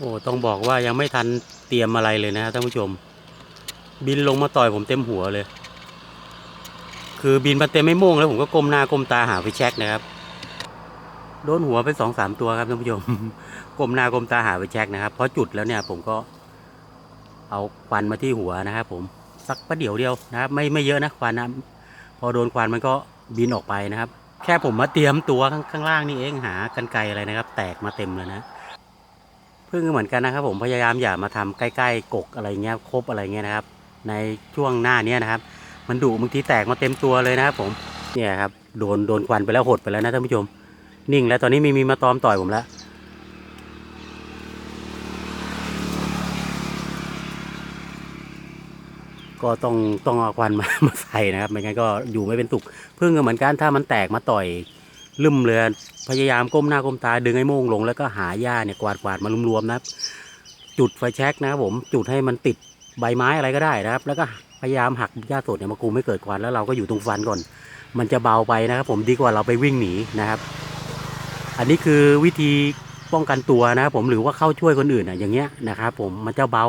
โอ้ต้องบอกว่ายังไม่ทันเตรียมอะไรเลยนะครับท่านผู้ชม บินลงมาต่อยผมเต็มหัวเลย คือบินมาเต็มไม่โม่งแล้วผมก็ก้มหน้าก้มตาหาไฟแช็กนะครับโดนหัวไปสองสามตัวครับท่านผู้ชมก้มหน้าก้มตาหาไฟแช็กนะครับเพราะจุดแล้วเนี่ยผมก็เอาควันมาที่หัวนะครับผมสักประเดี๋ยวเดียวนะครับไม่ไม่เยอะนะควันนะพอโดนควันมันก็บินออกไปนะครับ แค่ผมมาเตรียมตัวข้างางล่างนี่เองหากันไกรอะไรนะครับ แตกมาเต็มเลยนะ พึ่งก็เหมือนกันนะครับ ผมพยายามอย่ามาทำใกล้ๆกกอะไรเงี้ยครบอะไรเงี้ยนะครับ ในช่วงหน้าเนี้ยนะครับ มันดุบางทีแตกมาเต็มตัวเลยนะครับ ผมเนี่ยครับโดนโดนควันไปแล้วหดไปแล้วนะท่านผู้ชม นิ่งแล้วตอนนี้มีมีมาตอมต่อยผมแล้วก็ต้องต้องเอาควันมามาใส่นะครับไม่งั้นก็อยู่ไม่เป็นสุกพึ่งก็เหมือนกันถ้ามันแตกมาต่อย ลืมเลยพยายามก้มหน้าก้มตาดึงไอ้โม่งลงแล้วก็หาหญ้าเนี่ยกวาดกวาดมารวมๆนะครับ จุดไฟแช็กนะครับผมจุดให้มันติดใบไม้อะไรก็ได้นะครับ แล้วก็พยายามหักหญ้าสดเนี่ยมาคุมไม่เกิดควันแล้วเราก็อยู่ตรงฟันก่อน มันจะเบาไปนะครับ ผมดีกว่าเราไปวิ่งหนีนะครับ อันนี้คือวิธีป้องกันตัวนะครับผมหรือว่าเข้าช่วยคนอื่นอะอย่างเงี้ยนะครับผมมันจะเบา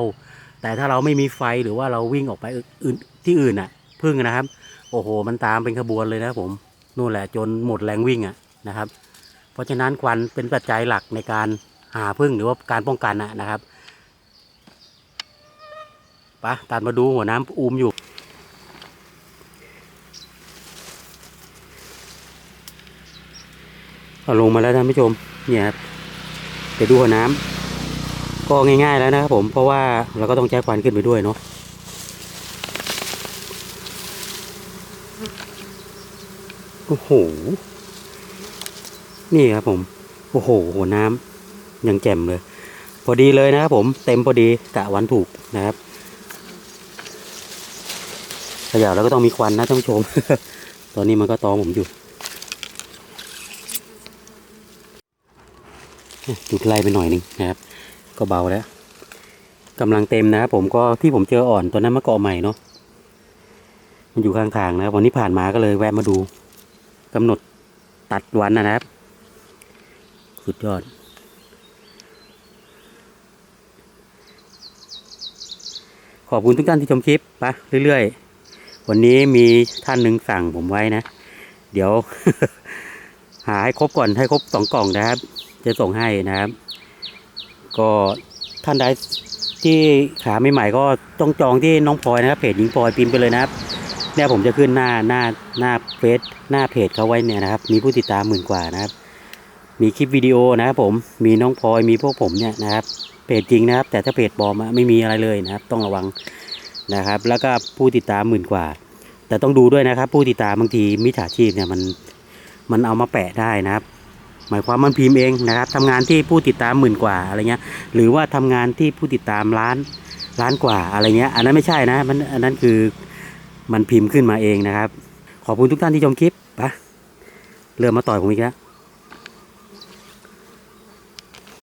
แต่ถ้าเราไม่มีไฟหรือว่าเราวิ่งออกไปอื่นที่อื่นอะพึ่งนะครับ โอ้โห มันตามเป็นขบวนเลยนะครับผม นู่นแหละจนหมดแรงวิ่งอะนะครับ เพราะฉะนั้นควันเป็นปัจจัยหลักในการหาพึ่งหรือว่าการป้องกันนะครับไปะตัดมาดูหัวน้ำอูมอยู่เอาลงมาแล้วท่านผู้ชมเนี่ยครับเดี๋ยวดูหัวน้ำก็ง่ายๆแล้วนะครับผมเพราะว่าเราก็ต้องใช้ควันขึ้นไปด้วยเนาะ โอ้โห นี่ครับผม โอ้โหหัวน้ำยังแจ่มเลย พอดีเลยนะครับผม เต็มพอดีกะวันถูกนะครับขยะแล้วก็ต้องมีควันนะท่านผู้ชม ตอนนี้มันก็ตอผมอยู่ จุดไล่ไปหน่อยหนึงนะครับ ก็เบาแล้วกำลังเต็มนะครับผมก็ที่ผมเจออ่อนตัวนั้นมะเกาะใหม่เนาะมันอยู่ข้างทางนะครับวันนี้ผ่านมาก็เลยแวะมาดู กำหนดตัดวันนะครับ สุดยอด ขอบคุณทุกท่านที่ชมคลิปปะเรื่อยๆ วันนี้มีท่านหนึ่งสั่งผมไว้นะ เดี๋ยว หาให้ครบก่อนให้ครบสองกล่องนะครับ จะส่งให้นะครับ ก็ท่านใดที่ขาใหม่ๆก็ต้องจองที่น้องพลอยนะครับเพจหญิงพลอยพิมพ์ไปเลยนะครับ เนี่ยผมจะขึ้นหน้าหน้าหน้าเฟซหน้าเพจเขาไว้เนี่ยนะครับ มีผู้ติดตามหมื่นกว่านะครับ มีคลิปวิดีโอนะครับผมมีน้องพลอยมีพวกผมเนี่ยนะครับเพจจริงนะครับ แต่ถ้าเพจปลอมะไม่มีอะไรเลยนะครับ ต้องระวังนะครับ แล้วก็ผู้ติดตามหมื่นกว่า แต่ต้องดูด้วยนะครับ ผู้ติดตามบางทีมิจฉาชีพเนี่ยมันมันเอามาแปะได้นะครับ หมายความมันพิมพ์เองนะครับทำงานที่ผู้ติดตามหมื่นกว่าอะไรเงี้ย หรือว่าทำงานที่ผู้ติดตามล้านล้านกว่าอะไรเงี้ย อันนั้นไม่ใช่นะมันอันนั้นคือ มันพิมพ์ขึ้นมาเองนะครับ ขอบคุณทุกท่านที่ชมคลิปไปะเริ่มมาต่อยผมอีกแล้ว